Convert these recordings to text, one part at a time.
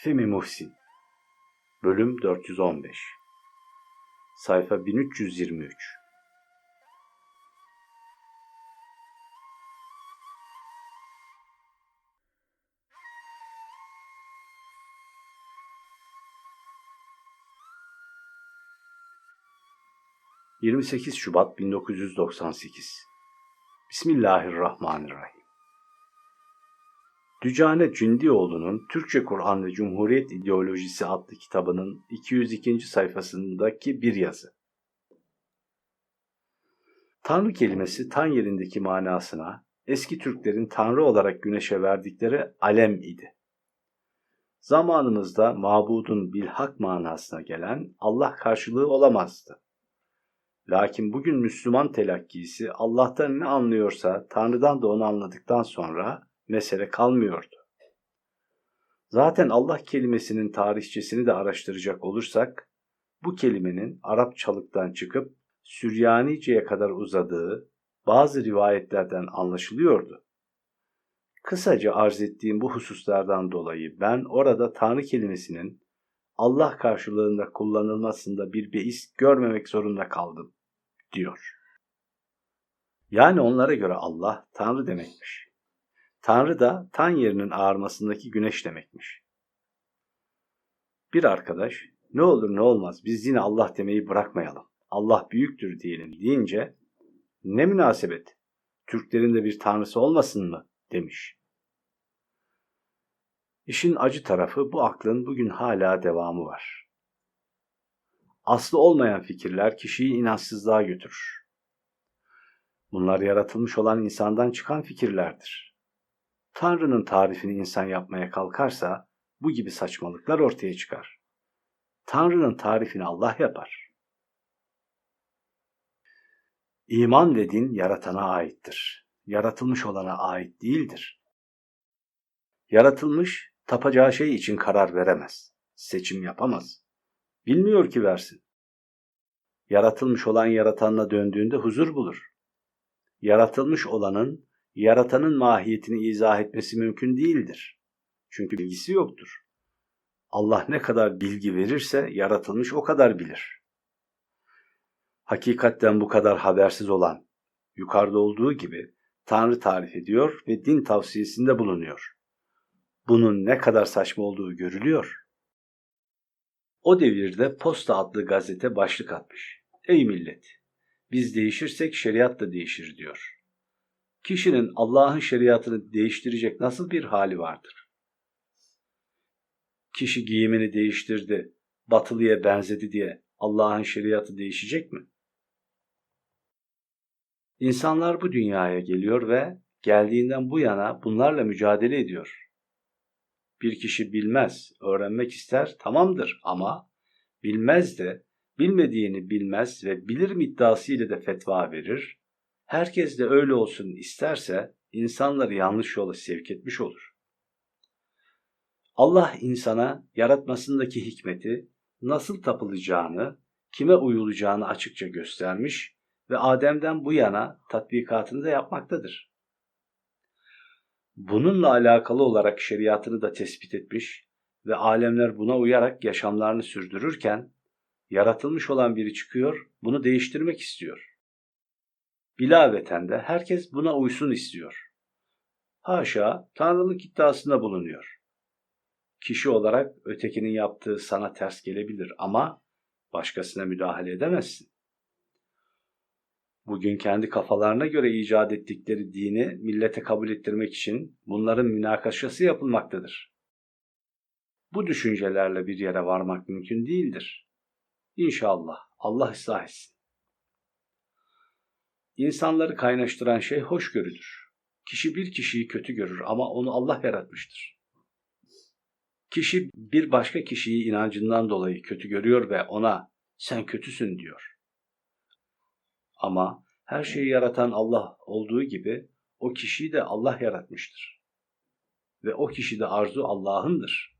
Femi Muhsin. Bölüm 415 Sayfa 1323 28 Şubat 1998 Bismillahirrahmanirrahim Dücane Cündioğlu'nun Türkçe Kur'an ve Cumhuriyet İdeolojisi adlı kitabının 202. sayfasındaki bir yazı. Tanrı kelimesi tan yerindeki manasına eski Türklerin Tanrı olarak güneşe verdikleri alem idi. Zamanımızda mabudun bilhak manasına gelen Allah karşılığı olamazdı. Lakin bugün Müslüman telakkisi Allah'tan ne anlıyorsa Tanrı'dan da onu anladıktan sonra mesele kalmıyordu. Zaten Allah kelimesinin tarihçesini de araştıracak olursak, bu kelimenin Arapçalıktan çıkıp Süryanice'ye kadar uzadığı bazı rivayetlerden anlaşılıyordu. Kısaca arz ettiğim bu hususlardan dolayı ben orada Tanrı kelimesinin Allah karşılığında kullanılmasında bir beis görmemek zorunda kaldım, diyor. Yani onlara göre Allah Tanrı demekmiş. Tanrı da tan yerinin ağarmasındaki güneş demekmiş. Bir arkadaş ne olur ne olmaz biz yine Allah demeyi bırakmayalım. Allah büyüktür diyelim deyince ne münasebet Türklerin de bir tanrısı olmasın mı demiş. İşin acı tarafı bu aklın bugün hala devamı var. Aslı olmayan fikirler kişiyi inançsızlığa götürür. Bunlar yaratılmış olan insandan çıkan fikirlerdir. Tanrı'nın tarifini insan yapmaya kalkarsa bu gibi saçmalıklar ortaya çıkar. Tanrı'nın tarifini Allah yapar. İman ve din yaratana aittir. Yaratılmış olana ait değildir. Yaratılmış tapacağı şey için karar veremez. Seçim yapamaz. Bilmiyor ki versin. Yaratılmış olan yaratanına döndüğünde huzur bulur. Yaratılmış olanın yaratanın mahiyetini izah etmesi mümkün değildir. Çünkü bilgisi yoktur. Allah ne kadar bilgi verirse yaratılmış o kadar bilir. Hakikatten bu kadar habersiz olan, yukarıda olduğu gibi Tanrı tarif ediyor ve din tavsiyesinde bulunuyor. Bunun ne kadar saçma olduğu görülüyor. O devirde Posta adlı gazete başlık atmış. Ey millet! Biz değişirsek şeriat da değişir diyor kişinin Allah'ın şeriatını değiştirecek nasıl bir hali vardır? Kişi giyimini değiştirdi, batılıya benzedi diye Allah'ın şeriatı değişecek mi? İnsanlar bu dünyaya geliyor ve geldiğinden bu yana bunlarla mücadele ediyor. Bir kişi bilmez, öğrenmek ister, tamamdır ama bilmez de bilmediğini bilmez ve bilirim iddiasıyla de fetva verir, herkes de öyle olsun isterse insanları yanlış yola sevk etmiş olur. Allah insana yaratmasındaki hikmeti nasıl tapılacağını, kime uyulacağını açıkça göstermiş ve Adem'den bu yana tatbikatını da yapmaktadır. Bununla alakalı olarak şeriatını da tespit etmiş ve alemler buna uyarak yaşamlarını sürdürürken yaratılmış olan biri çıkıyor, bunu değiştirmek istiyor. Bilaveten de herkes buna uysun istiyor. Haşa tanrılık iddiasında bulunuyor. Kişi olarak ötekinin yaptığı sana ters gelebilir ama başkasına müdahale edemezsin. Bugün kendi kafalarına göre icat ettikleri dini millete kabul ettirmek için bunların münakaşası yapılmaktadır. Bu düşüncelerle bir yere varmak mümkün değildir. İnşallah Allah ıslah etsin. İnsanları kaynaştıran şey hoşgörüdür. Kişi bir kişiyi kötü görür ama onu Allah yaratmıştır. Kişi bir başka kişiyi inancından dolayı kötü görüyor ve ona sen kötüsün diyor. Ama her şeyi yaratan Allah olduğu gibi o kişiyi de Allah yaratmıştır. Ve o kişi de arzu Allah'ındır.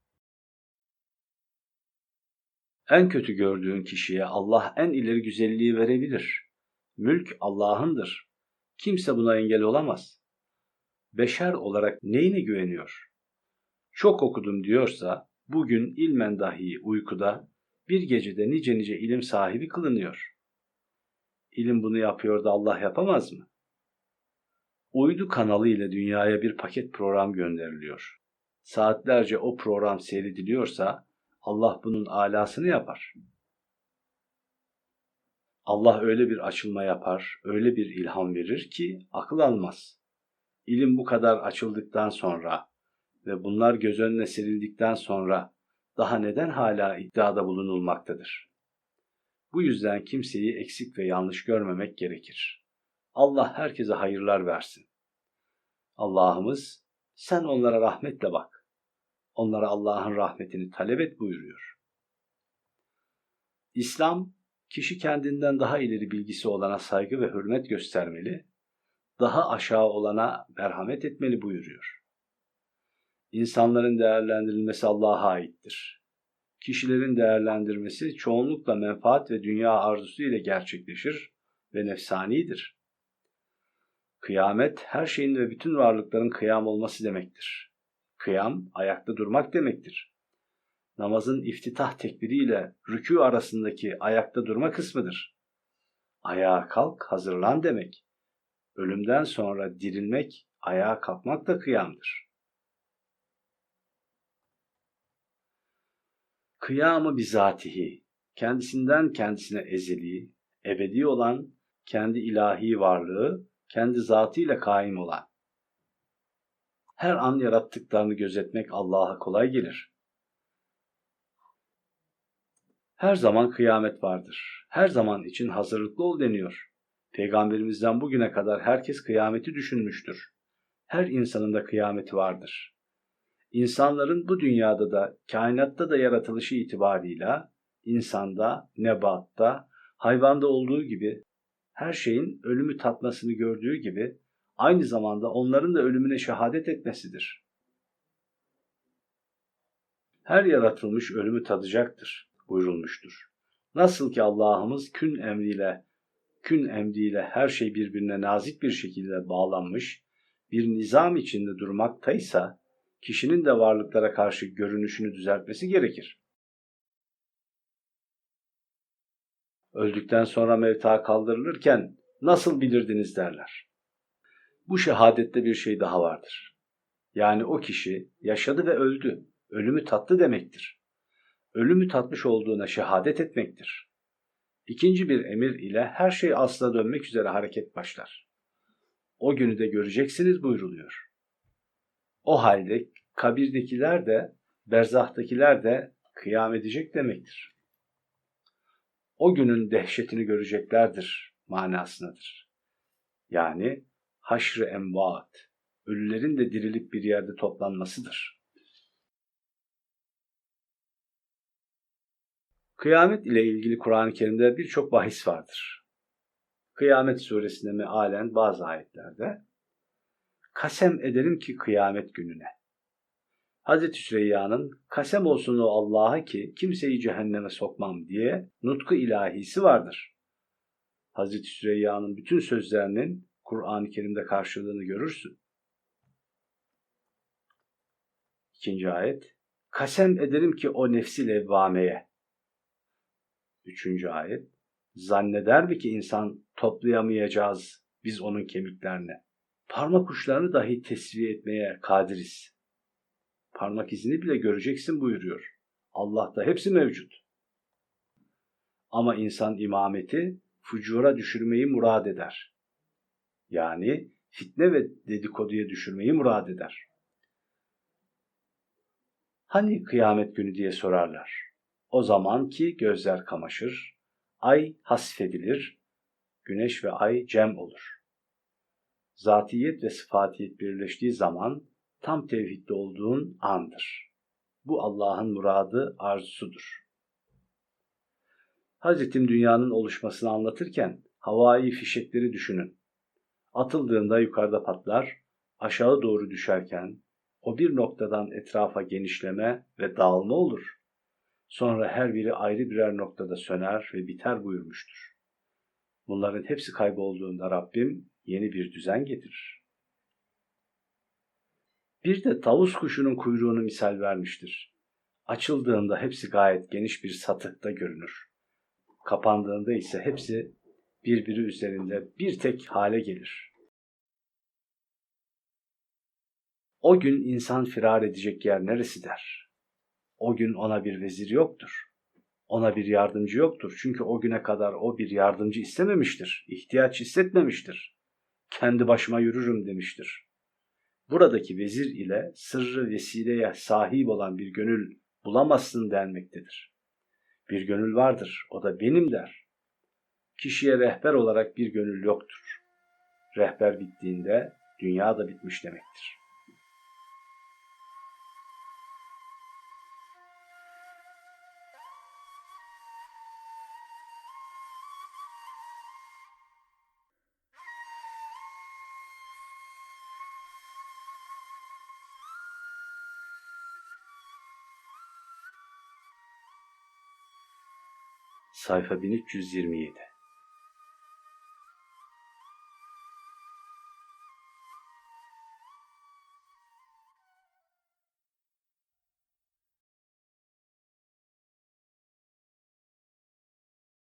En kötü gördüğün kişiye Allah en ileri güzelliği verebilir. Mülk Allah'ındır. Kimse buna engel olamaz. Beşer olarak neyine güveniyor? Çok okudum diyorsa bugün ilmen dahi uykuda bir gecede nice nice ilim sahibi kılınıyor. İlim bunu yapıyor da Allah yapamaz mı? Uydu kanalı ile dünyaya bir paket program gönderiliyor. Saatlerce o program seyrediliyorsa Allah bunun alasını yapar. Allah öyle bir açılma yapar, öyle bir ilham verir ki akıl almaz. İlim bu kadar açıldıktan sonra ve bunlar göz önüne serildikten sonra daha neden hala iddiada bulunulmaktadır? Bu yüzden kimseyi eksik ve yanlış görmemek gerekir. Allah herkese hayırlar versin. Allah'ımız sen onlara rahmetle bak. Onlara Allah'ın rahmetini talep et buyuruyor. İslam, kişi kendinden daha ileri bilgisi olana saygı ve hürmet göstermeli, daha aşağı olana merhamet etmeli buyuruyor. İnsanların değerlendirilmesi Allah'a aittir. Kişilerin değerlendirmesi çoğunlukla menfaat ve dünya arzusu ile gerçekleşir ve nefsanidir. Kıyamet her şeyin ve bütün varlıkların kıyam olması demektir. Kıyam ayakta durmak demektir. Namazın iftitah tekbiriyle rükû arasındaki ayakta durma kısmıdır. Ayağa kalk, hazırlan demek. Ölümden sonra dirilmek, ayağa kalkmak da kıyamdır. Kıyamı bizatihi, kendisinden kendisine ezeli, ebedi olan, kendi ilahi varlığı, kendi zatıyla kaim olan. Her an yarattıklarını gözetmek Allah'a kolay gelir. Her zaman kıyamet vardır. Her zaman için hazırlıklı ol deniyor. Peygamberimizden bugüne kadar herkes kıyameti düşünmüştür. Her insanın da kıyameti vardır. İnsanların bu dünyada da, kainatta da yaratılışı itibarıyla insanda, nebatta, hayvanda olduğu gibi her şeyin ölümü tatmasını gördüğü gibi aynı zamanda onların da ölümüne şehadet etmesidir. Her yaratılmış ölümü tadacaktır buyurulmuştur. Nasıl ki Allah'ımız kün emriyle kün emriyle her şey birbirine nazik bir şekilde bağlanmış bir nizam içinde durmaktaysa kişinin de varlıklara karşı görünüşünü düzeltmesi gerekir. Öldükten sonra mevta kaldırılırken nasıl bilirdiniz derler. Bu şehadette bir şey daha vardır. Yani o kişi yaşadı ve öldü. Ölümü tattı demektir. Ölümü tatmış olduğuna şehadet etmektir. İkinci bir emir ile her şey asla dönmek üzere hareket başlar. O günü de göreceksiniz buyruluyor. O halde kabirdekiler de, berzahtakiler de kıyam edecek demektir. O günün dehşetini göreceklerdir manasındadır. Yani haşr-ı emvat, ölülerin de dirilip bir yerde toplanmasıdır. Kıyamet ile ilgili Kur'an-ı Kerim'de birçok bahis vardır. Kıyamet suresinde mealen bazı ayetlerde kasem ederim ki kıyamet gününe. Hazreti Süreyya'nın kasem olsun o Allah'a ki kimseyi cehenneme sokmam diye nutku ilahisi vardır. Hazreti Süreyya'nın bütün sözlerinin Kur'an-ı Kerim'de karşılığını görürsün. İkinci ayet. Kasem ederim ki o nefsi levvameye. Üçüncü ayet. Zanneder mi ki insan toplayamayacağız biz onun kemiklerini? Parmak uçlarını dahi tesviye etmeye kadiriz. Parmak izini bile göreceksin buyuruyor. Allah'ta hepsi mevcut. Ama insan imameti fucura düşürmeyi murad eder. Yani fitne ve dedikoduya düşürmeyi murad eder. Hani kıyamet günü diye sorarlar. O zaman ki gözler kamaşır, ay hasfedilir, güneş ve ay cem olur zatiyet ve sıfatiyet birleştiği zaman tam tevhidde olduğun andır. Bu Allah'ın muradı, arzusudur. Hazretim dünyanın oluşmasını anlatırken havai fişekleri düşünün. Atıldığında yukarıda patlar, aşağı doğru düşerken o bir noktadan etrafa genişleme ve dağılma olur. Sonra her biri ayrı birer noktada söner ve biter buyurmuştur. Bunların hepsi kaybolduğunda Rabbim yeni bir düzen getirir. Bir de tavus kuşunun kuyruğunu misal vermiştir. Açıldığında hepsi gayet geniş bir satıkta görünür. Kapandığında ise hepsi birbiri üzerinde bir tek hale gelir. O gün insan firar edecek yer neresi der. O gün ona bir vezir yoktur. Ona bir yardımcı yoktur. Çünkü o güne kadar o bir yardımcı istememiştir. ihtiyaç hissetmemiştir. Kendi başıma yürürüm demiştir. Buradaki vezir ile sırrı vesileye sahip olan bir gönül bulamazsın denmektedir. Bir gönül vardır, o da benim der. Kişiye rehber olarak bir gönül yoktur. Rehber bittiğinde dünya da bitmiş demektir. Sayfa 1327